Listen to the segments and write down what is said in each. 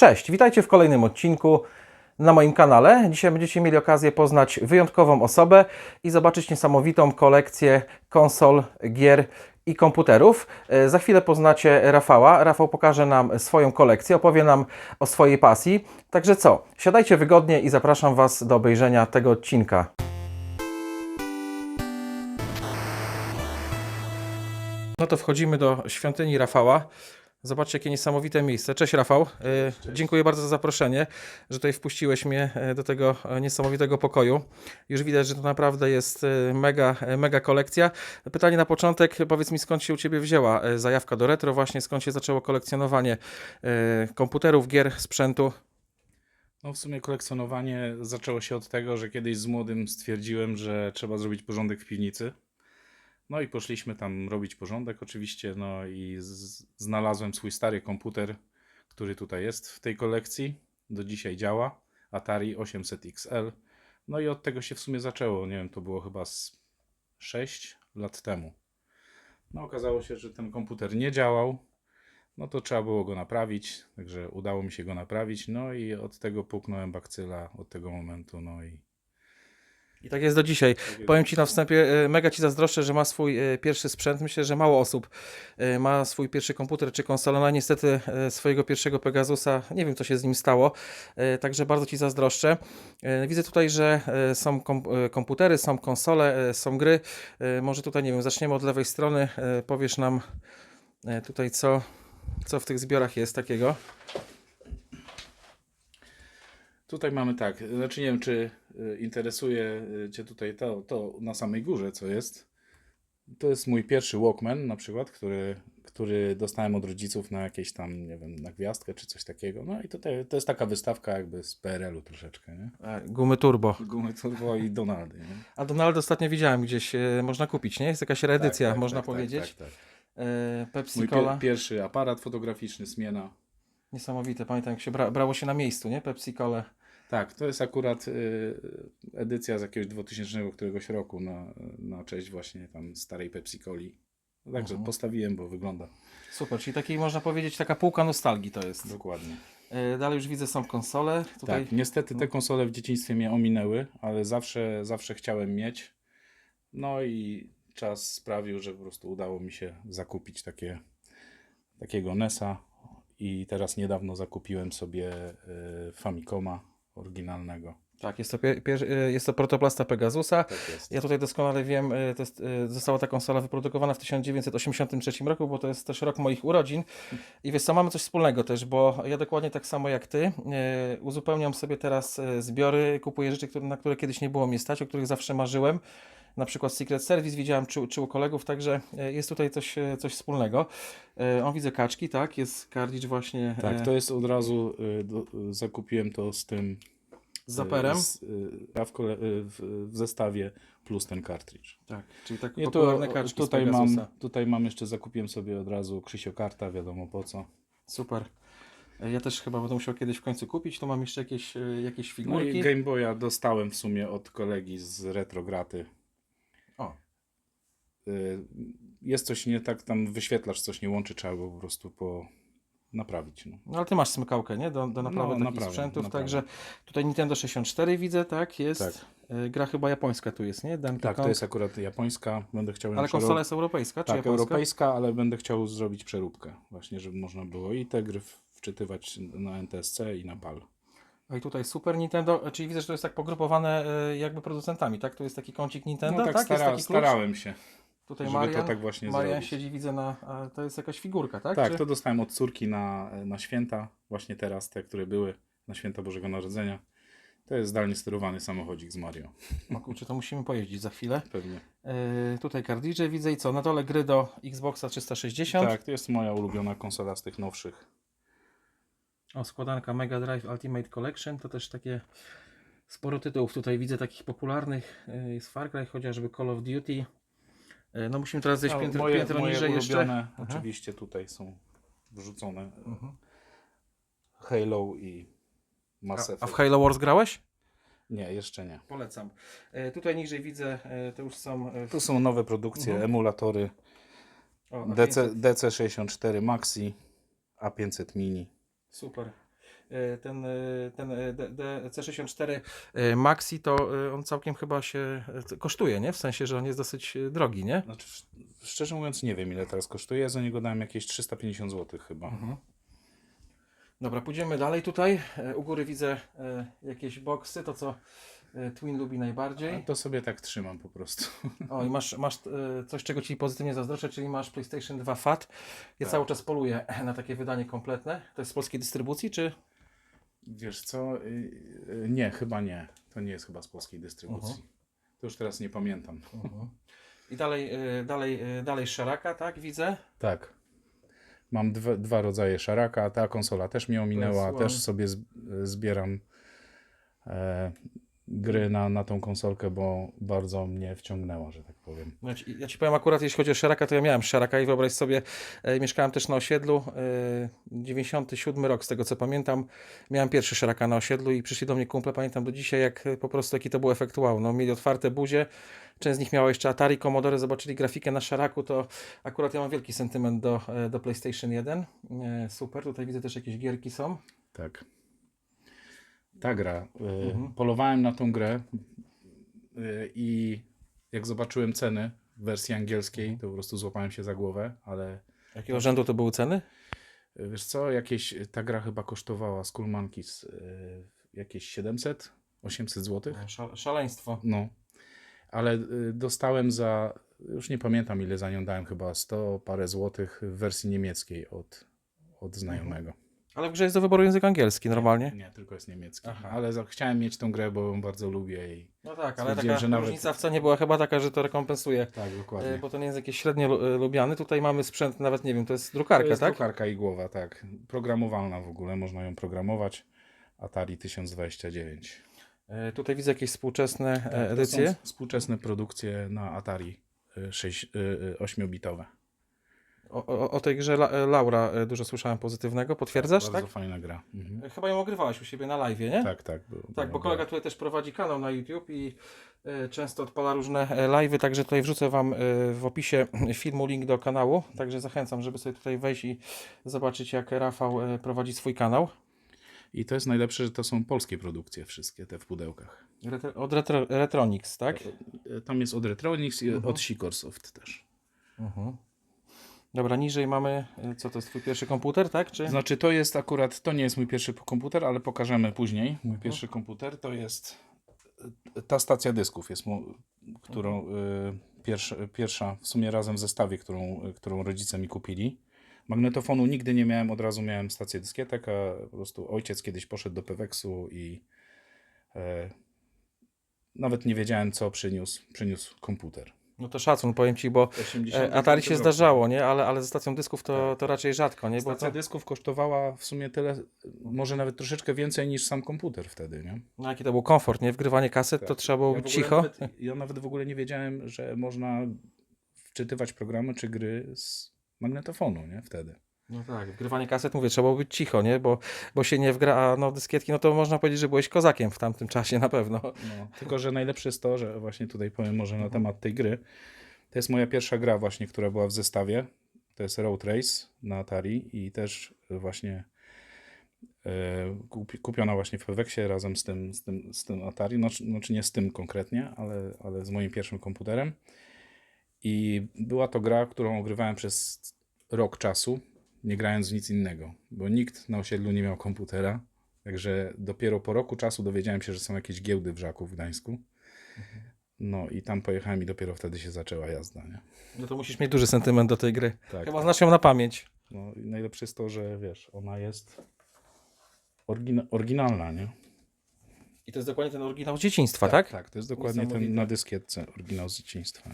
Cześć, witajcie w kolejnym odcinku na moim kanale. Dzisiaj będziecie mieli okazję poznać wyjątkową osobę i zobaczyć niesamowitą kolekcję konsol, gier i komputerów. E, Za chwilę poznacie Rafała. Rafał pokaże nam swoją kolekcję, opowie nam o swojej pasji. Także co, siadajcie wygodnie i zapraszam Was do obejrzenia tego odcinka. No to wchodzimy do świątyni Rafała. Zobaczcie, jakie niesamowite miejsce. Cześć Rafał. E, Dziękuję bardzo za zaproszenie, że tutaj wpuściłeś mnie e, do tego e, niesamowitego pokoju. Już widać, że to naprawdę jest mega, mega kolekcja. Pytanie na początek, powiedz mi skąd się u Ciebie wzięła zajawka do retro, właśnie skąd się zaczęło kolekcjonowanie komputerów, gier, sprzętu. No w sumie kolekcjonowanie zaczęło się od tego, że kiedyś z młodym stwierdziłem, że trzeba zrobić porządek w piwnicy. No i poszliśmy tam robić porządek oczywiście, no i znalazłem swój stary komputer, który tutaj jest w tej kolekcji. Do dzisiaj działa. Atari 800 XL. No i od tego się w sumie zaczęło. Nie wiem, to było chyba z 6 lat temu. No okazało się, że ten komputer nie działał. No to trzeba było go naprawić, także udało mi się go naprawić. No i od tego puknąłem bakcyla od tego momentu. No i I tak jest do dzisiaj. Powiem Ci na wstępie, e, mega Ci zazdroszczę, że ma swój e, pierwszy sprzęt. Myślę, że mało osób e, ma swój pierwszy komputer czy konsolę. No niestety swojego pierwszego Pegasusa, nie wiem co się z nim stało, także bardzo Ci zazdroszczę. Widzę tutaj, że są kom komputery, są konsole, są gry. Może tutaj, nie wiem, zaczniemy od lewej strony. Powiesz nam tutaj co, co w tych zbiorach jest takiego. Tutaj mamy tak, znaczy nie wiem, czy y, interesuje y, Cię tutaj to, to na samej górze, co jest. To jest mój pierwszy Walkman na przykład, który, który dostałem od rodziców na jakieś tam, nie wiem, na gwiazdkę czy coś takiego. No i tutaj to jest taka wystawka jakby z PRL-u troszeczkę, nie? E, Gumy Turbo. Gumy Turbo i Donaldy, nie? A Donald ostatnio widziałem gdzieś, e, można kupić, nie? Jest jakaś reedycja, Tak, tak, można tak, tak, powiedzieć. Tak, tak. E, Pepsi Mój Cola. pier- pierwszy aparat fotograficzny, Smiena. Niesamowite, pamiętam jak się bra brało się na miejscu, nie? Pepsi Cola. Tak, to jest akurat y, edycja z jakiegoś 2000 któregoś roku na, na cześć właśnie tam starej Pepsi Coli. Także Mhm. postawiłem, bo wygląda Super, czyli taki można powiedzieć taka półka nostalgii to jest. dokładnie. E, dalej już widzę są konsole. Tutaj Tak, niestety te konsole w dzieciństwie mnie ominęły, ale zawsze, zawsze chciałem mieć. No i czas sprawił, że po prostu udało mi się zakupić takie, takiego NESa i teraz niedawno zakupiłem sobie y, Famicoma oryginalnego. tak, jest to, e, jest to protoplasta Pegasusa. Tak. Ja tutaj doskonale wiem, e, to jest, e, została ta konsola wyprodukowana w 1983 roku, bo to jest też rok moich urodzin. I wiesz co, mamy coś wspólnego też, bo ja dokładnie tak samo jak ty uzupełniam sobie teraz zbiory, kupuję rzeczy, na które kiedyś nie było mnie stać, o których zawsze marzyłem. Na przykład Secret Service widziałem czy, czy u kolegów, także e, jest tutaj coś, e, coś wspólnego. E, On widzę kaczki, tak? Jest kardzicz właśnie Tak, to jest od razu, do, zakupiłem to z tym z zaperem. Z, w, kole, w, w zestawie plus ten cartridge. Tak, czyli tak I tu, kaczki tutaj, mam, tutaj mam jeszcze, zakupiłem sobie od razu Krzysio karta, wiadomo po co. Super. Ja też chyba będę musiał kiedyś w końcu kupić. Tu mam jeszcze jakieś, jakieś No figurki. i Game Boya dostałem w sumie od kolegi z Retrograty. Jest coś nie tak, tam wyświetlacz coś nie łączy, trzeba go po prostu po naprawić. No. no ale ty masz smykałkę, nie? Do, do naprawy No, takich sprzętów. Także tutaj Nintendo 64 widzę, tak? Jest. Tak. E, Gra chyba japońska tu jest, nie? Donkey Tak, to Kong. jest akurat japońska, będę chciał Ale konsola jest europejska, Tak, japońska? europejska, ale będę chciał zrobić przeróbkę. Właśnie, żeby można było i te gry wczytywać na NTSC i na PAL. No i tutaj Super Nintendo, e, czyli widzę, że to jest tak pogrupowane e, jakby producentami, tak? Tu jest taki kącik Nintendo, No tak, tak? stara, starałem się. Tutaj żeby to Marian, tak właśnie Marian zrobić. siedzi, widzę na... A to jest jakaś figurka, tak? Tak, Czy... to dostałem od córki na, na święta, właśnie teraz, te, które były na święta Bożego Narodzenia. To jest zdalnie sterowany samochodzik z Mario. O kurczę, to musimy pojeździć za chwilę. Pewnie. E, tutaj kardicze widzę i co? Na dole gry do Xboxa 360. Tak, to jest moja ulubiona konsola z tych nowszych. O, składanka Mega Drive Ultimate Collection, to też takie sporo tytułów tutaj widzę takich popularnych. Y, Jest Far Cry, chociażby Call of Duty. Y, No musimy teraz zejść No, piętro, moje piętro moje niżej ulubione jeszcze. Oczywiście tutaj są wrzucone. Mhm. Halo i Mass A, a Effect. w Halo Wars grałeś? Nie, jeszcze nie. Polecam. Y, Tutaj niżej widzę, y, to już są... y, Tu są nowe produkcje, Mhm. emulatory o, DC, DC. DC64 Maxi, A500 Mini. Super. E, ten, e, ten D- C64 e, Maxi, to on całkiem chyba się kosztuje, nie? W sensie, że on jest dosyć drogi, nie? Znaczy, sz- szczerze mówiąc, nie wiem ile teraz kosztuje. Ja za niego dałem jakieś 350 zł chyba. Mhm. Dobra, pójdziemy dalej tutaj. U góry widzę jakieś boksy, to co Twin lubi A najbardziej. to sobie tak trzymam po prostu. O, i masz, masz coś, czego Ci pozytywnie zazdroszczę, czyli masz PlayStation 2 FAT. Ja Tak. cały czas poluję na takie wydanie kompletne. To jest z polskiej dystrybucji, czy? Wiesz co? y, y, Nie, chyba nie. To nie jest chyba z polskiej dystrybucji. Mhm. To już teraz nie pamiętam. I dalej, e, dalej, dalej Szaraka, tak? Widzę. Tak. Mam dwa, dwa rodzaje szaraka. Ta konsola też mnie ominęła. PS1. Też sobie zbieram e, gry na, na tą konsolkę, bo bardzo mnie wciągnęła, że tak powiem. Ja ci, ja ci powiem akurat, jeśli chodzi o Szaraka, to ja miałem Szaraka i wyobraź sobie, e, mieszkałem też na osiedlu, e, 97 rok z tego co pamiętam, miałem pierwszy Szaraka na osiedlu i przyszli do mnie kumple, pamiętam do dzisiaj, jak po prostu jaki to był efekt wow, no mieli otwarte buzie, część z nich miała jeszcze Atari, Commodore, zobaczyli grafikę na Szaraku, to akurat ja mam wielki sentyment do, e, do PlayStation 1, e, super, tutaj widzę też jakieś gierki są, Tak. Ta gra. y, Mhm. Polowałem na tą grę y, i jak zobaczyłem ceny w wersji angielskiej, to po prostu złapałem się za głowę, ale jakiego rzędu to były ceny? y, wiesz co, jakieś, ta gra chyba kosztowała Skull Monkeys y, jakieś 700, 800 zł. Sza, szaleństwo. No, ale dostałem za, już nie pamiętam ile za nią dałem, chyba 100 parę złotych w wersji niemieckiej od, od znajomego. Ale w grze jest do wyboru język angielski normalnie. Nie, tylko jest niemiecki. Aha. Ale za, chciałem mieć tą grę, bo ją bardzo lubię i No tak, ale Stwierdziłem, taka że nawet- różnica w cenie była chyba taka, że to rekompensuje. tak, E, dokładnie. Bo ten język jest średnio lu- e, lubiany. Tutaj mamy sprzęt, nawet nie wiem, to jest drukarka, to jest tak? drukarka i głowa, tak. Programowalna w ogóle, można ją programować. Atari 1029. E, Tutaj widzę jakieś współczesne e, Tak, To edycje. są współczesne produkcje na Atari y, 6, y, y, 8-bitowe. O, o, o tej grze La, e, Laura e, dużo słyszałem pozytywnego. Potwierdzasz, Bardzo tak? fajna gra. Mhm. E, Chyba ją ogrywałeś u siebie na live, nie? Tak, tak. Był, Tak, bo kolega tutaj też prowadzi kanał na YouTube i często odpala różne live'y, także tutaj wrzucę Wam w opisie filmu link do kanału, także zachęcam, żeby sobie tutaj wejść i zobaczyć jak Rafał prowadzi swój kanał. I to jest najlepsze, że to są polskie produkcje wszystkie, te w pudełkach. Retro, od Retro, Retronix, tak? Tam jest od Retronix i Mhm. od Sikorsoft też. Mhm. Dobra, niżej mamy, e, co to jest twój pierwszy komputer, tak? Czy? Znaczy to jest akurat, to nie jest mój pierwszy komputer, ale pokażemy później. Mój Mhm. pierwszy komputer to jest y, ta stacja dysków, jest mu, którą y, pierwsza, pierwsza w sumie razem w zestawie, którą, y, którą rodzice mi kupili. Magnetofonu nigdy nie miałem, od razu miałem stację dyskietek, a po prostu ojciec kiedyś poszedł do Peweksu i e, nawet nie wiedziałem co przyniósł, przyniósł komputer. No to szacun, powiem Ci, bo 80 e, Atari się roku. zdarzało, nie? Ale, ale ze stacją dysków to, Tak. to raczej rzadko, nie? Bo Stacja to, dysków kosztowała w sumie tyle, może nawet troszeczkę więcej niż sam komputer wtedy, nie? no jaki to był komfort, nie? Wgrywanie kaset to Tak. trzeba było Ja cicho. Nawet, ja nawet w ogóle nie wiedziałem, że można wczytywać programy czy gry z magnetofonu, nie? Wtedy. No tak, wgrywanie kaset, mówię, trzeba było być cicho, nie? Bo, bo się nie wgra, a no dyskietki, no to można powiedzieć, że byłeś kozakiem w tamtym czasie na pewno. No, tylko, że najlepsze jest to, że właśnie tutaj powiem może Mhm. na temat tej gry. To jest moja pierwsza gra właśnie, która była w zestawie. To jest Road Race na Atari i też właśnie kupi, kupiona właśnie w Peweksie razem z tym, z tym, z tym Atari. Znaczy, znaczy nie z tym konkretnie, ale, ale z moim pierwszym komputerem. I była to gra, którą ogrywałem przez rok czasu, nie grając w nic innego, bo nikt na osiedlu nie miał komputera. Także dopiero po roku czasu dowiedziałem się, że są jakieś giełdy w Żaku w Gdańsku. No i tam pojechałem i dopiero wtedy się zaczęła jazda, nie? No to musisz mieć duży sentyment do tej gry. Tak. Chyba znasz ją na pamięć. No i najlepsze jest to, że wiesz, ona jest orygina- oryginalna, nie? I to jest dokładnie ten oryginał z dzieciństwa, tak? Tak, to jest dokładnie ten na dyskietce oryginał z dzieciństwa.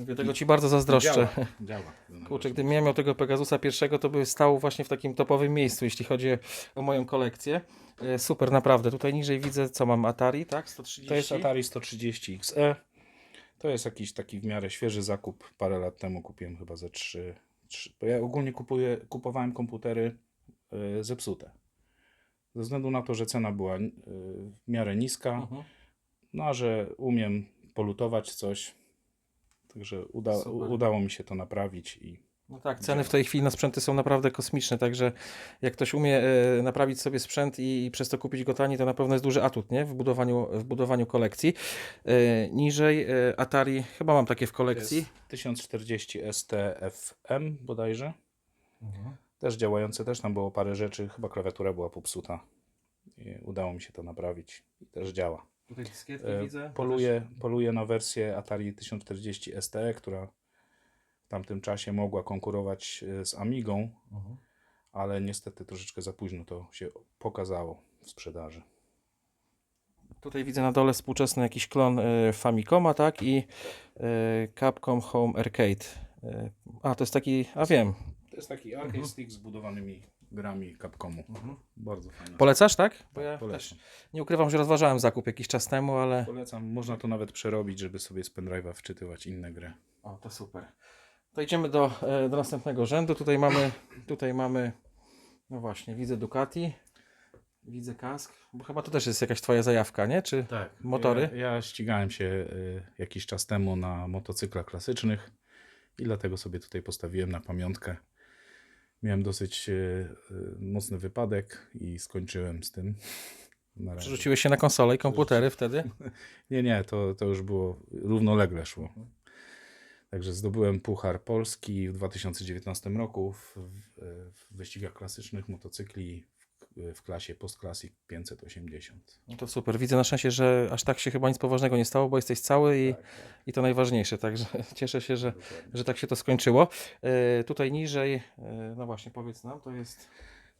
Mówię, tego Ci bardzo zazdroszczę. Działa, działa. Kurczę, gdybym ja miał tego Pegasusa pierwszego, to by stał właśnie w takim topowym miejscu, jeśli chodzi o moją kolekcję. E, Super, naprawdę. Tutaj niżej widzę, co mam Atari, tak? 130. To jest Atari 130 XE. To jest jakiś taki w miarę świeży zakup. Parę lat temu kupiłem chyba ze 3. bo ja ogólnie kupuję, kupowałem komputery y, zepsute. Ze względu na to, że cena była y, w miarę niska, Mhm. no a że umiem polutować coś, także uda, Super. udało mi się to naprawić i No tak, ceny w tej chwili na sprzęty są naprawdę kosmiczne, także jak ktoś umie e, naprawić sobie sprzęt i, i przez to kupić go taniej, to na pewno jest duży atut nie? W, budowaniu, w budowaniu kolekcji. E, niżej e, Atari, chyba mam takie w kolekcji. Jest 1040 STFM bodajże. Też działające, też tam było parę rzeczy. Chyba klawiatura była popsuta. I udało mi się to naprawić i też działa. Tutaj dyskietki E, widzę. Poluję, poluję na wersję Atari 1040 STE, która w tamtym czasie mogła konkurować e, z Amigą, Mhm. ale niestety troszeczkę za późno to się pokazało w sprzedaży. Tutaj widzę na dole współczesny jakiś klon e, Famicoma, tak? I e, Capcom Home Arcade. E, a, to jest taki, a wiem. To jest taki arcade stick z budowanymi grami Capcomu. Bardzo fajny. Polecasz, tak? Bo ja Polecam. też nie ukrywam, że rozważałem zakup jakiś czas temu, ale... Polecam. Można to nawet przerobić, żeby sobie z pendrive'a wczytywać inne gry. O, to super. To idziemy do, e, do następnego rzędu. Tutaj mamy, tutaj mamy, no właśnie, widzę Ducati, widzę kask, bo chyba to też jest jakaś twoja zajawka, nie? Czy Tak. motory? Ja, ja ścigałem się y, jakiś czas temu na motocyklach klasycznych i dlatego sobie tutaj postawiłem na pamiątkę. Miałem dosyć y, y, mocny wypadek i skończyłem z tym. Na razie. przerzuciłeś się na konsolę i komputery wtedy? Nie, nie, to, to już było równolegle szło. Także zdobyłem Puchar Polski w 2019 roku w, w wyścigach klasycznych motocykli w, w klasie Post Classic 580. No to super. Widzę na szczęście, że aż tak się chyba nic poważnego nie stało, bo jesteś cały i, i to najważniejsze. Także cieszę się, że, że tak się to skończyło. E, tutaj niżej, e, no właśnie, powiedz nam, to jest...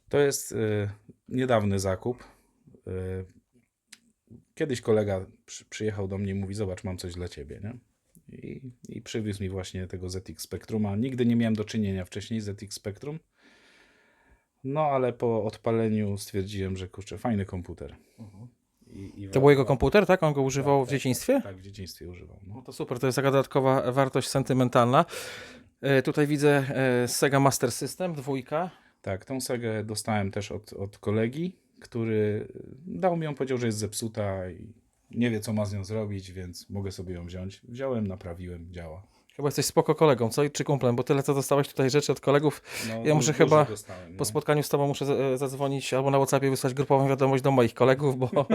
To jest y, niedawny zakup. Y, kiedyś kolega przy, przyjechał do mnie i mówi: Zobacz, mam coś dla ciebie. Nie? I, I przywiózł mi właśnie tego ZX Spectruma. Nigdy nie miałem do czynienia wcześniej z ZX Spectrum. No, ale po odpaleniu stwierdziłem, że kurczę, fajny komputer. I, i To był jego komputer, tak? On go używał w dzieciństwie? Tak, w dzieciństwie używał. No No. to super, to jest taka dodatkowa wartość sentymentalna. E, tutaj widzę e, Sega Master System, dwójka. Tak, tą Segę dostałem też od, od kolegi, który dał mi ją, powiedział, że jest zepsuta i nie wie, co ma z nią zrobić, więc mogę sobie ją wziąć. Wziąłem, naprawiłem, działa. Chyba jesteś spoko kolegą, co? Czy kumplem? Bo tyle, co dostałeś tutaj rzeczy od kolegów. No, Ja muszę chyba dostałem, Po no. spotkaniu z tobą muszę e, zadzwonić albo na WhatsAppie wysłać grupową wiadomość do moich kolegów, bo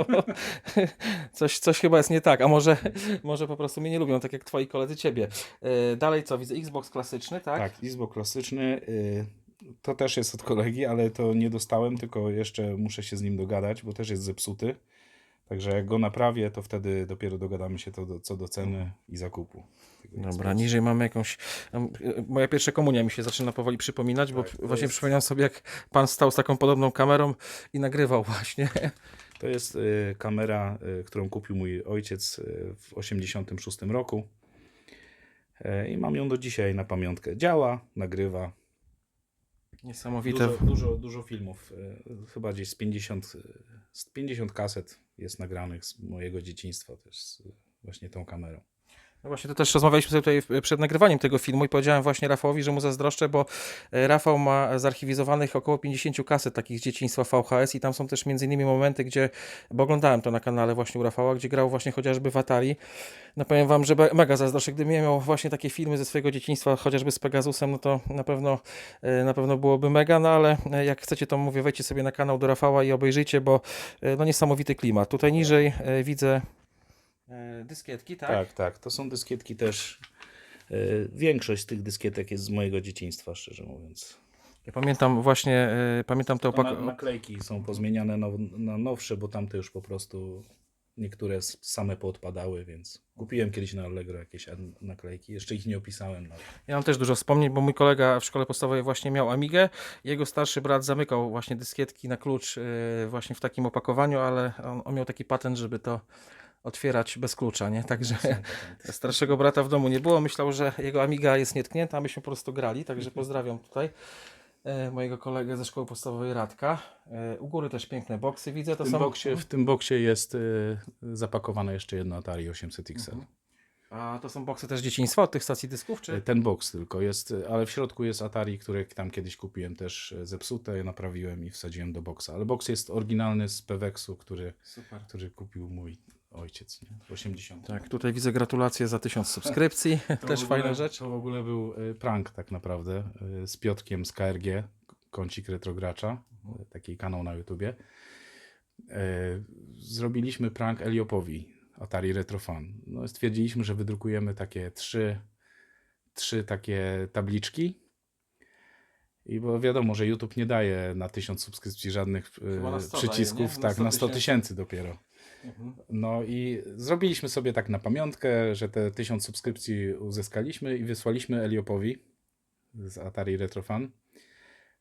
coś, coś chyba jest nie tak. A może, może po prostu mnie nie lubią, tak jak twoi koledzy ciebie. E, Dalej co? Widzę Xbox klasyczny, tak? Tak, Xbox klasyczny. y, To też jest od kolegi, ale to nie dostałem, tylko jeszcze muszę się z nim dogadać, bo też jest zepsuty. Także jak go naprawię, to wtedy dopiero dogadamy się do, co do ceny i zakupu. Dobra, niżej mamy jakąś. Moja pierwsza komunia mi się zaczyna powoli przypominać, bo Tak, właśnie jest- przypominam sobie, jak pan stał z taką podobną kamerą i nagrywał właśnie. To jest y, kamera, y, którą kupił mój ojciec y, w 86 roku. E, I mam ją do dzisiaj na pamiątkę. Działa, nagrywa. Niesamowite. Dużo, dużo, dużo filmów. y, Chyba gdzieś z 50, y, z 50 kaset jest nagranych z mojego dzieciństwa też z właśnie tą kamerą. No właśnie, to też rozmawialiśmy sobie tutaj przed nagrywaniem tego filmu i powiedziałem właśnie Rafałowi, że mu zazdroszczę, bo e, Rafał ma zarchiwizowanych około 50 kaset takich z dzieciństwa VHS i tam są też między innymi momenty, gdzie, bo oglądałem to na kanale właśnie u Rafała, gdzie grał właśnie chociażby w Atari. No powiem wam, że mega zazdroszczę, gdybym miał właśnie takie filmy ze swojego dzieciństwa, chociażby z Pegasusem, no to na pewno, e, na pewno byłoby mega, no ale e, jak chcecie, to mówię, wejdźcie sobie na kanał do Rafała i obejrzyjcie, bo no niesamowity klimat. Tutaj niżej widzę dyskietki, tak? Tak, tak. To są dyskietki też. y, Większość z tych dyskietek jest z mojego dzieciństwa, szczerze mówiąc. Ja pamiętam właśnie, e, pamiętam te opakowanie. naklejki są pozmieniane now, na nowsze, bo tamte już po prostu niektóre same poodpadały, więc kupiłem kiedyś na Allegro jakieś naklejki. Jeszcze ich nie opisałem. Nawet. Ja mam też dużo wspomnień, bo mój kolega w szkole podstawowej właśnie miał Amigę. Jego starszy brat zamykał właśnie dyskietki na klucz e, właśnie w takim opakowaniu, ale on, on miał taki patent, żeby to otwierać bez klucza, nie? Także starszego brata w domu nie było. Myślał, że jego Amiga jest nietknięta, a myśmy po prostu grali, także pozdrawiam tutaj e, mojego kolegę ze szkoły podstawowej Radka. E, u góry też piękne boksy widzę. W To tym, są... boksie, w tym boksie jest y, zapakowane jeszcze jedno Atari 800 XL. Mhm. A to są boksy też dzieciństwa od tych stacji dysków, czy? Ten boks tylko jest, ale w środku jest Atari, które tam kiedyś kupiłem też zepsute, naprawiłem i wsadziłem do boksa. Ale boks jest oryginalny z Peweksu, który, Super. który kupił mój ojciec, nie? W 80. Tak, tutaj widzę gratulacje za tysiąc subskrypcji. To Też ogóle- fajna rzecz. To w ogóle był y, prank tak naprawdę y, z Piotkiem z KRG, kącik retrogracza, Mhm. taki kanał na YouTubie. Y, Zrobiliśmy prank Eliopowi, Atari Retrofan. No, stwierdziliśmy, że wydrukujemy takie trzy, trzy takie tabliczki. I bo wiadomo, że YouTube nie daje na tysiąc subskrypcji żadnych Chyba na 100 przycisków, daje, tak, 100 na 100 tysięcy. tysięcy dopiero. Mhm. No i zrobiliśmy sobie tak na pamiątkę, że te 1000 subskrypcji uzyskaliśmy i wysłaliśmy Eliopowi z Atari Retrofan.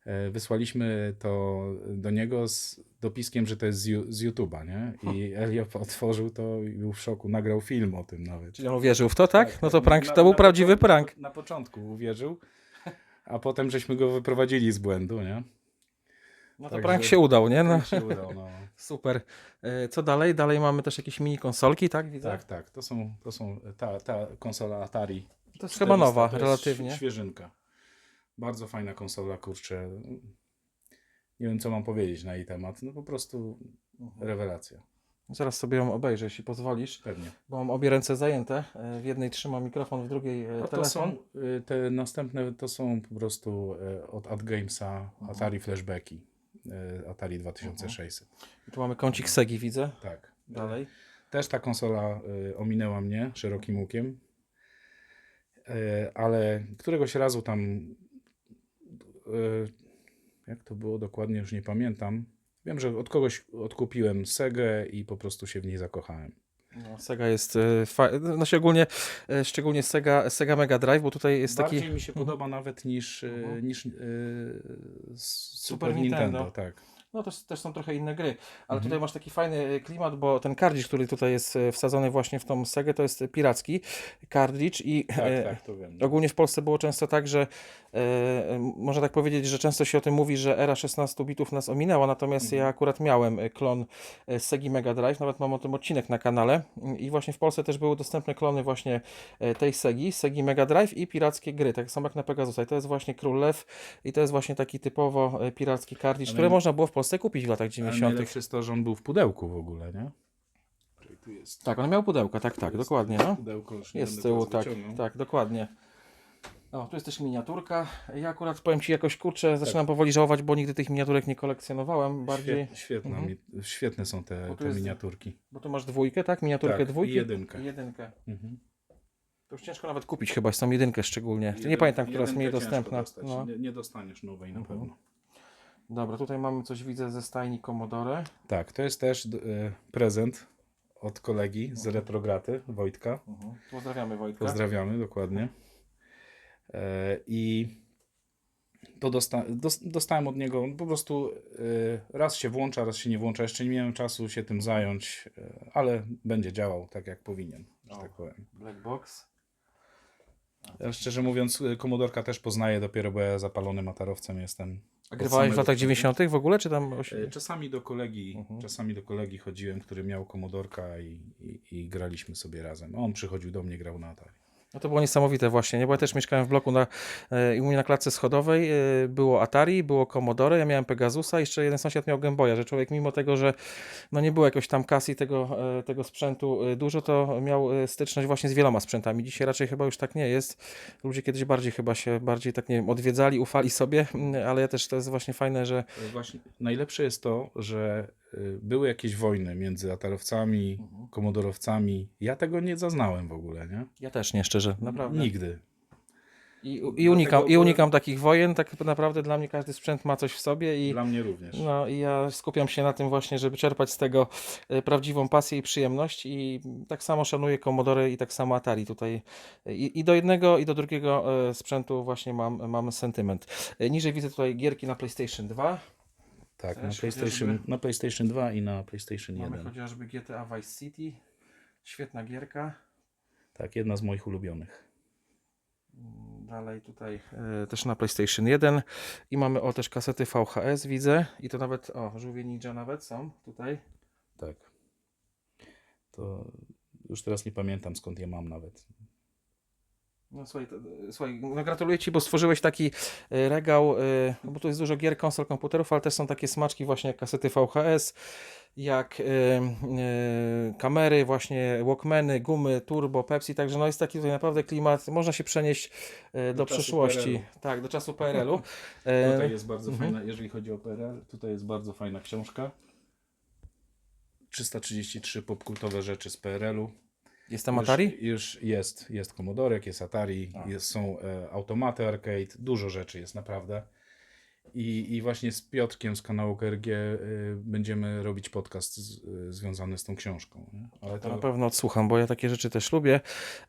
E, Wysłaliśmy to do niego z dopiskiem, że to jest z, YouTube'a, nie? I Eliop otworzył to i był w szoku. Nagrał film o tym nawet. Czyli on uwierzył w to, tak? No to prank, na- to był na prawdziwy prank. Na początku uwierzył, a potem żeśmy go wyprowadzili z błędu, nie? No to Także- prank się udał, nie? No, się udało, no. super. E, Co dalej? Dalej mamy też jakieś mini konsolki, tak? Widzę. Tak, tak. To są, to są ta, ta konsola Atari To jest chyba 400 nowa, to relatywnie. świe- Świeżynka. Bardzo fajna konsola, kurczę. Nie wiem, co mam powiedzieć na jej temat. No po prostu Mhm. rewelacja. Zaraz sobie ją obejrzę, jeśli pozwolisz, Pewnie. bo mam obie ręce zajęte. E, W jednej trzymam mikrofon, w drugiej e, A to telefon. są, y, te następne to są po prostu od AdGamesa Mhm. Atari Flashbacki. Y, Atari 2600. I Tu mamy kącik Segi, widzę. Tak. Dalej. Też ta konsola y, ominęła mnie szerokim łukiem, y, ale któregoś razu tam, jak to było dokładnie, już nie pamiętam. Wiem, że od kogoś odkupiłem Segę i po prostu się w niej zakochałem. No, Sega jest e, fajna. No się ogólnie, e, szczególnie Sega, Sega Mega Drive, bo tutaj jest Bardziej taki. mi się podoba nawet niż, y, Mhm. niż y, Super, Nintendo. Nintendo. Tak. No też, też są trochę inne gry, ale Mhm. tutaj masz taki fajny e, klimat, bo ten kartridż, który tutaj jest e, wsadzony właśnie w tą Segę, to jest piracki kartridż i Tak, e, tak, to wiem. Ogólnie w Polsce było często tak, że e, można tak powiedzieć, że często się o tym mówi, że era 16 bitów nas ominęła, natomiast Mhm. ja akurat miałem e, klon e, Segi Mega Drive, nawet mam o tym odcinek na kanale Mm, i właśnie w Polsce też były dostępne klony właśnie e, tej Segi, Segi Mega Drive i pirackie gry, tak samo jak na Pegasusa i to jest właśnie Król Lew i to jest właśnie taki typowo piracki kartridż, który można było w Polsce kupić w latach Ale 90. najlepsze jest to, że on był w pudełku w ogóle, nie? Czyli tu jest Tak, on miał pudełka, tak, tak, jest- dokładnie, no. pudełko, już nie Jest z tyłu, tak, tak, dokładnie. O, tu jest też miniaturka. Ja akurat powiem Ci jakoś kurczę, Tak. zaczynam powoli żałować, bo nigdy tych miniaturek nie kolekcjonowałem. Bardziej, Świet, świetna, Mhm. mi- świetne są te, te jest- miniaturki. bo tu masz dwójkę, tak? Miniaturkę Tak, dwójki. jedynkę. Jedynkę. Mhm. To już ciężko nawet kupić chyba, są jedynkę szczególnie. nie pamiętam, która jest mniej dostępna. No. Nie, nie dostaniesz nowej na Mhm. pewno. Dobra, tutaj mamy coś, widzę, ze stajni Commodore. Tak, to jest też e, prezent od kolegi z Mhm. Retrograty, Wojtka. Pozdrawiamy Wojtka. Pozdrawiamy, dokładnie. E, I to dosta dos dostałem od niego po prostu e, raz się włącza, raz się nie włącza. Jeszcze nie miałem czasu się tym zająć, e, ale będzie działał tak jak powinien, że O. tak powiem. Black Box. Ja szczerze mówiąc, Komodorka też poznaję dopiero, bo ja zapalonym atarowcem jestem. A grywałeś w latach początku. 90. w ogóle, czy tam... Czasami do kolegi, Mhm. czasami do kolegi chodziłem, który miał Komodorka i, i, i graliśmy sobie razem. On przychodził do mnie, grał na Atari. No to było niesamowite właśnie, nie? bo ja też mieszkałem w bloku na, e, i u mnie na klatce schodowej e, było Atari, było Commodore, ja miałem Pegasusa, jeszcze jeden sąsiad miał Game Boya, że człowiek mimo tego, że no nie było jakoś tam kasy tego, e, tego sprzętu dużo, to miał styczność właśnie z wieloma sprzętami. Dzisiaj raczej chyba już tak nie jest. Ludzie kiedyś bardziej chyba się, bardziej tak nie wiem, odwiedzali, ufali sobie, mm, ale ja też to jest właśnie fajne, że Właśnie najlepsze jest to, że były jakieś wojny między atarowcami, Mhm. komodorowcami. Ja tego nie zaznałem w ogóle, nie? ja też nie szczerze, naprawdę. Nigdy. I, i, unikam, I Dlatego- unikam takich wojen, tak naprawdę dla mnie każdy sprzęt ma coś w sobie i Dla mnie również. No i ja skupiam się na tym właśnie, żeby czerpać z tego e, prawdziwą pasję i przyjemność i tak samo szanuję Commodore i tak samo Atari tutaj i, i do jednego i do drugiego e, sprzętu właśnie mam, mam sentyment. Niżej widzę tutaj gierki na PlayStation 2. tak, na PlayStation, chociażby- na PlayStation 2 i na PlayStation Mamy 1. chociażby GTA Vice City. Świetna gierka. Tak, jedna z moich ulubionych. Dalej tutaj e, też na PlayStation 1 i mamy o też kasety VHS widzę i to nawet, o żółwie ninja nawet są tutaj. Tak. To już teraz nie pamiętam skąd je mam nawet. No, słuchaj, to, słuchaj, no gratuluję Ci, bo stworzyłeś taki e, regał, e, no bo tu jest dużo gier, konsol, komputerów, ale też są takie smaczki właśnie jak kasety VHS, jak e, e, kamery, właśnie Walkmany, gumy, turbo, Pepsi, także no jest taki tutaj naprawdę klimat, można się przenieść e, do, przyszłości, PRL-u. tak, do czasu PRL-u. E, Tutaj jest bardzo mhm. fajna, jeżeli chodzi o PRL, tutaj jest bardzo fajna książka. 333 popkultowe rzeczy z PRL-u. Jest tam Atari? Już, już jest, jest Commodorek, jest Atari, jest, są e, automaty arcade, dużo rzeczy jest naprawdę. I, I właśnie z Piotrkiem z kanału KRG y, będziemy robić podcast z, y, związany z tą książką. Nie? Ale To na pewno odsłucham, bo ja takie rzeczy też lubię.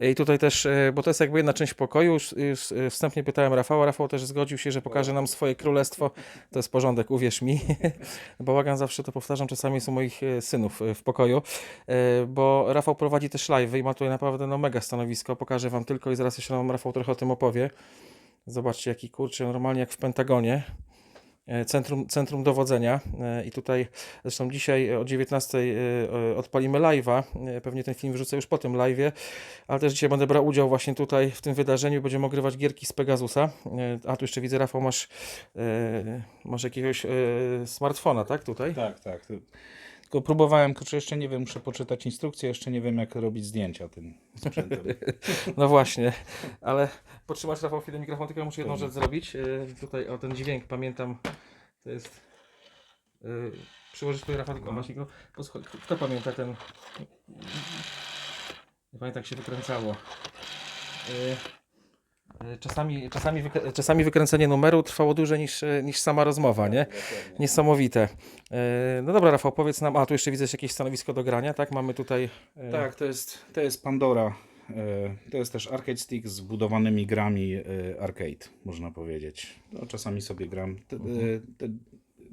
I tutaj też, e, bo to jest jakby jedna część pokoju. Już, już e, wstępnie pytałem Rafała. Rafał też zgodził się, że pokaże nam swoje królestwo. To jest porządek, uwierz mi. Bałagan zawsze to powtarzam, czasami są moich synów w pokoju, bo Rafał prowadzi też live i ma tutaj naprawdę no, mega stanowisko. Pokażę wam tylko i zaraz jeszcze nam Rafał trochę o tym opowie. Zobaczcie, jaki kurczę, normalnie jak w Pentagonie. E, Centrum, centrum dowodzenia E, i tutaj zresztą dzisiaj o 19 e, odpalimy live'a, pewnie ten film wrzucę już po tym live'ie, ale też dzisiaj będę brał udział właśnie tutaj w tym wydarzeniu, będziemy ogrywać gierki z Pegasusa. A tu jeszcze widzę Rafał masz, masz jakiegoś smartfona, tak tutaj? tak, tak. Tylko próbowałem, kurczę, jeszcze nie wiem, muszę poczytać instrukcję, jeszcze nie wiem jak robić zdjęcia tym sprzętem. No właśnie, ale potrzymasz Rafał chwilę mikrofon, tylko ja muszę jedną rzecz zrobić. E, Tutaj o ten dźwięk pamiętam, to jest... e, Przyłożyć tutaj Rafał, tylko masz go. Posłuchaj, kto pamięta ten... Nie pamiętam jak się wykręcało. E, Czasami, czasami, wykr- czasami wykręcenie numeru trwało dłużej niż, e, niż sama rozmowa, nie? Niesamowite. E, No dobra, Rafał, powiedz nam, a tu jeszcze widzę jakieś stanowisko do grania, tak? Mamy tutaj... e, Tak, to jest, to jest Pandora. E, To jest też arcade stick z budowanymi grami e, arcade, można powiedzieć. No, czasami sobie gram. Te, e, te,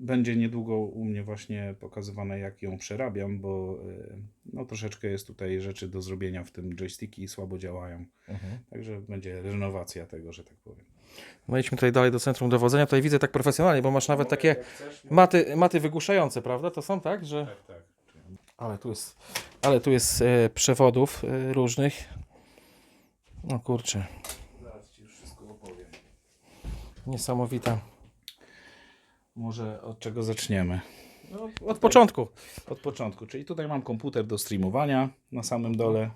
będzie niedługo u mnie właśnie pokazywane, jak ją przerabiam, bo e, no, troszeczkę jest tutaj rzeczy do zrobienia w tym joysticki słabo działają. Mhm. Także będzie renowacja tego, że tak powiem. No idźmy tutaj dalej do centrum dowodzenia. Tutaj widzę tak profesjonalnie, bo masz nawet takie maty, maty wygłuszające, prawda? To są tak, że... Tak, tak. Ale tu jest, ale tu jest e, przewodów e, różnych. No kurczę, Zaraz Ci już wszystko opowiem. niesamowita. Może od czego zaczniemy? No, od początku. Od początku, czyli tutaj mam komputer do streamowania na samym dole.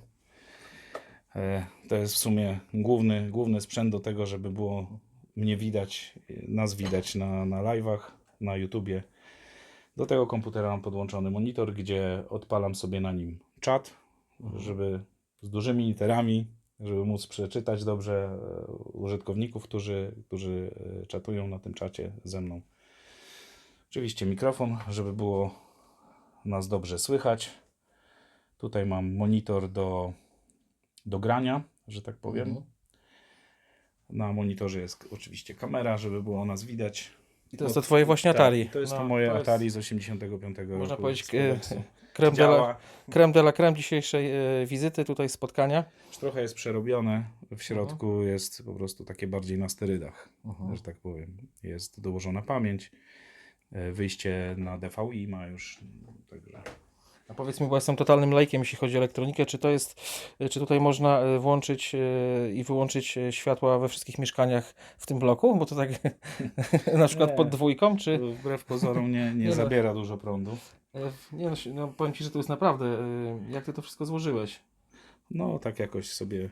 E, To jest w sumie główny, główny sprzęt do tego, żeby było mnie widać, nas widać na, na live'ach, na YouTubie. Do tego komputera mam podłączony monitor, gdzie odpalam sobie na nim czat, żeby z dużymi literami, żeby móc przeczytać dobrze e, użytkowników, którzy, którzy e, czatują na tym czacie ze mną. Oczywiście mikrofon, żeby było nas dobrze słychać. Tutaj mam monitor do, do grania, że tak powiem. Mhm. Na monitorze jest oczywiście kamera, żeby było nas widać. I to jest to twoje właśnie Atari. Tak, to jest No, to moje to jest, Atari z 85 roku. Można powiedzieć z e, de, la, de creme dzisiejszej e, wizyty, tutaj spotkania. Już trochę jest przerobione. W środku jest po prostu takie bardziej na sterydach, że tak powiem. Jest dołożona pamięć. E, Wyjście na DVI ma już. Także A powiedz mi, bo jestem totalnym lajkiem, jeśli chodzi o elektronikę, czy to jest, czy tutaj można e, włączyć e, i wyłączyć światła we wszystkich mieszkaniach w tym bloku? Bo to tak na przykład Nie. pod dwójką, czy... wbrew pozorom nie, nie Nie no. zabiera dużo prądu. Nie no, no, powiem Ci, że to jest naprawdę, jak Ty to wszystko złożyłeś? No, tak jakoś sobie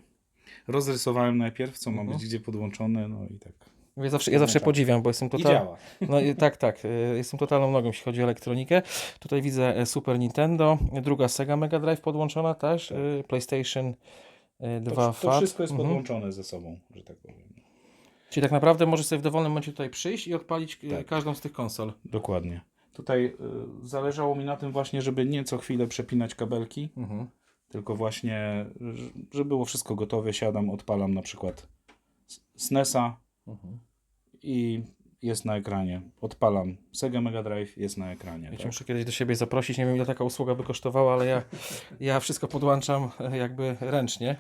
rozrysowałem najpierw, co ma Mhm. być gdzie podłączone, no i tak. Ja zawsze, ja zawsze Włączam. podziwiam, bo jestem I total... działa. No i tak, tak. e, Jestem totalną nogą, jeśli chodzi o elektronikę. Tutaj widzę e, Super Nintendo, druga Sega Mega Drive podłączona też, Tak. e, PlayStation e, To, 2 to FAT. wszystko jest Mhm. podłączone ze sobą, że tak powiem. Czyli tak naprawdę możesz sobie w dowolnym momencie tutaj przyjść i odpalić Tak. każdą z tych konsol. Dokładnie. Tutaj y, zależało mi na tym właśnie, żeby nie co chwilę przepinać kabelki, Mhm. tylko właśnie, żeby było wszystko gotowe, siadam, odpalam na przykład SNESa Mhm. i jest na ekranie. Odpalam Sega Mega Drive, jest na ekranie. Ja Tak? muszę kiedyś do siebie zaprosić. Nie wiem, ile taka usługa by kosztowała, ale ja, ja wszystko podłączam e, jakby ręcznie.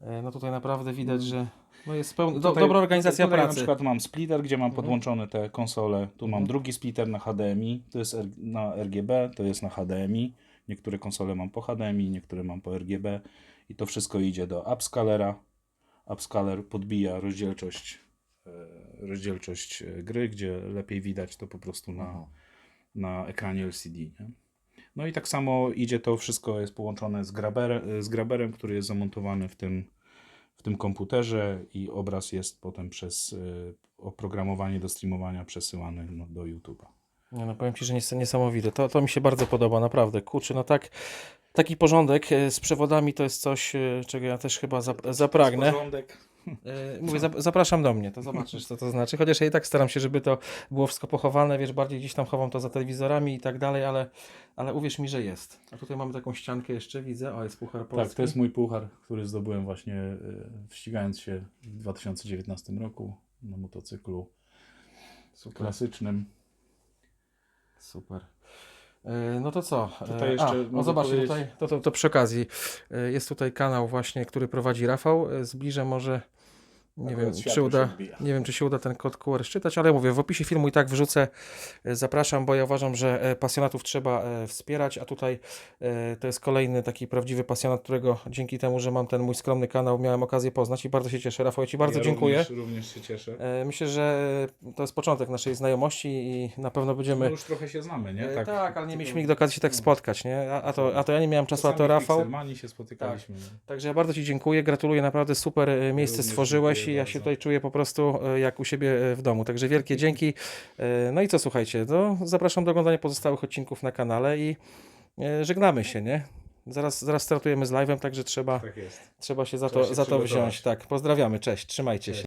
E, No tutaj naprawdę widać, że no jest pełna, do, dobra organizacja tutaj na pracy. przykład mam splitter, gdzie mam Mhm. podłączone te konsole. Tu mam Mhm. drugi splitter na HDMI, to jest na RGB, to jest na HDMI. Niektóre konsole mam po HDMI, niektóre mam po RGB i to wszystko idzie do upscalera, upscaler podbija rozdzielczość, rozdzielczość e, gry, gdzie lepiej widać to po prostu na, na ekranie LCD. Nie? No i tak samo idzie to wszystko, jest połączone z, graber, z graberem, który jest zamontowany w tym, w tym komputerze i obraz jest potem przez oprogramowanie do streamowania przesyłany no, do YouTube'a. Nie, no powiem Ci, że nies- niesamowite. To, to mi się bardzo podoba, naprawdę. Kurczę, no tak, taki porządek e, z przewodami to jest coś, e, czego ja też chyba zap- zapragnę. Porządek. E, Mówię, zap- zapraszam do mnie, to zobaczysz, co to znaczy. Chociaż ja i tak staram się, żeby to było wszystko pochowane, wiesz, bardziej gdzieś tam chowam to za telewizorami i tak dalej, ale, ale uwierz mi, że jest. A tutaj mamy taką ściankę jeszcze, widzę. O, jest puchar polski. Tak, to jest mój puchar, który zdobyłem właśnie y, ścigając się w 2019 roku na motocyklu Super, klasycznym. super. E, No to co? E, Tutaj jeszcze A, no zobaczcie, powiedzieć- tutaj, to, to, to przy okazji. e, Jest tutaj kanał właśnie, który prowadzi Rafał. E, Zbliżę może, nie Akurat wiem, czy się uda, nie wiem, czy się uda ten kod QR szczytać, ale mówię, w opisie filmu i tak wrzucę. E, Zapraszam, bo ja uważam, że e, pasjonatów trzeba e, wspierać, a tutaj to jest kolejny taki prawdziwy pasjonat, którego dzięki temu, że mam ten mój skromny kanał, miałem okazję poznać i bardzo się cieszę. Rafał, ja Ci bardzo ja dziękuję. Również, również się cieszę. Myślę, że to jest początek naszej znajomości i na pewno No będziemy... już trochę się znamy, nie? E, Tak, ale nie mieliśmy nigdy okazji się tak no. spotkać, nie? A, a, to, a to ja nie miałem czasu, a to w Rafał. Pixelmanii się spotykaliśmy. nie? Także ja bardzo Ci dziękuję, gratuluję, naprawdę super miejsce Również stworzyłeś i dziękuję ja się tutaj czuję po prostu e, jak u siebie e, w domu. Także wielkie dzięki. E, No i co, słuchajcie, no, zapraszam do oglądania pozostałych odcinków na kanale i żegnamy się, nie? Zaraz, zaraz startujemy z live'em, także trzeba, Tak trzeba się za to, się za to wziąć. Tak, pozdrawiamy, cześć, trzymajcie się.